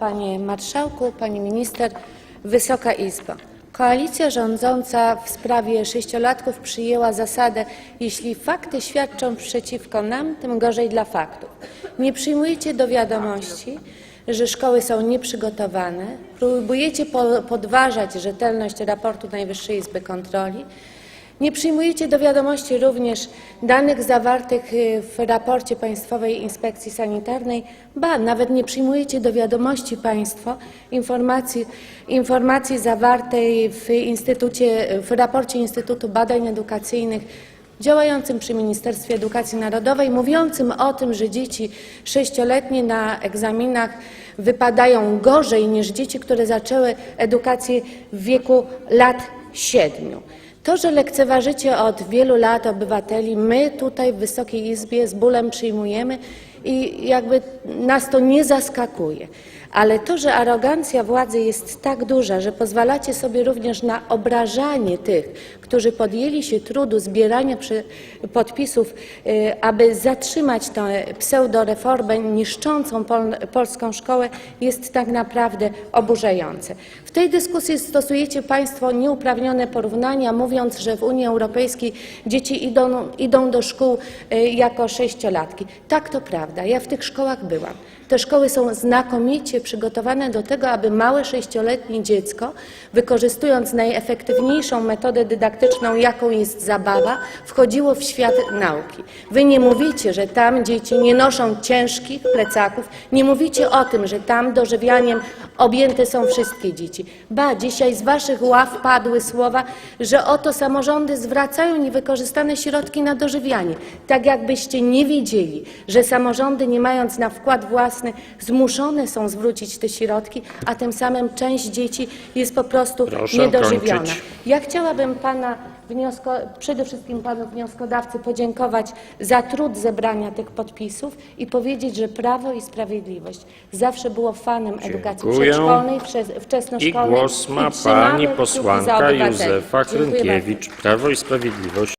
Panie Marszałku, Pani Minister, Wysoka Izbo. Koalicja rządząca w sprawie sześciolatków przyjęła zasadę, jeśli fakty świadczą przeciwko nam, tym gorzej dla faktów. Nie przyjmujecie do wiadomości, że szkoły są nieprzygotowane, próbujecie po- podważać rzetelność raportu Najwyższej Izby Kontroli, nie przyjmujecie do wiadomości również danych zawartych y, w raporcie Państwowej Inspekcji Sanitarnej, ba, nawet nie przyjmujecie do wiadomości Państwo informacji, informacji zawartej w, instytucie, w raporcie Instytutu Badań Edukacyjnych działającym przy Ministerstwie Edukacji Narodowej, mówiącym o tym, że dzieci sześcioletnie na egzaminach wypadają gorzej niż dzieci, które zaczęły edukację w wieku lat siedmiu. To, że lekceważycie od wielu lat obywateli, my tutaj w Wysokiej Izbie z bólem przyjmujemy i jakby nas to nie zaskakuje. Ale to, że arogancja władzy jest tak duża, że pozwalacie sobie również na obrażanie tych, którzy podjęli się trudu zbierania podpisów, y, aby zatrzymać tę pseudoreformę niszczącą pol, polską szkołę, jest tak naprawdę oburzające. W tej dyskusji stosujecie Państwo nieuprawnione porównania, mówiąc, że w Unii Europejskiej dzieci idą, idą do szkół y, jako sześciolatki. Tak, to prawda. Ja w tych szkołach byłam. Te szkoły są znakomicie przygotowane do tego, aby małe sześcioletnie dziecko, wykorzystując najefektywniejszą metodę dydaktyczną, jaką jest zabawa, wchodziło w świat nauki. Wy nie mówicie, że tam dzieci nie noszą ciężkich plecaków, nie mówicie o tym, że tam dożywianiem objęte są wszystkie dzieci. Ba, dzisiaj z waszych ław padły słowa, że oto samorządy zwracają niewykorzystane środki na dożywianie. Tak jakbyście nie wiedzieli, że samorządy nie mając na wkład własny zmuszone są zwrócić te środki, a tym samym część dzieci jest po prostu Proszę niedożywiona. kończyć. Ja chciałabym pana wniosko, przede wszystkim panu wnioskodawcy podziękować za trud zebrania tych podpisów i powiedzieć, że Prawo i Sprawiedliwość zawsze było fanem edukacji Dziękuję. przedszkolnej, wczes- I wczesnoszkolnej. głos ma pani kciuki za posłanka obywateli. Józefa Dziękuję bardzo. Hrynkiewicz, Prawo i Sprawiedliwość.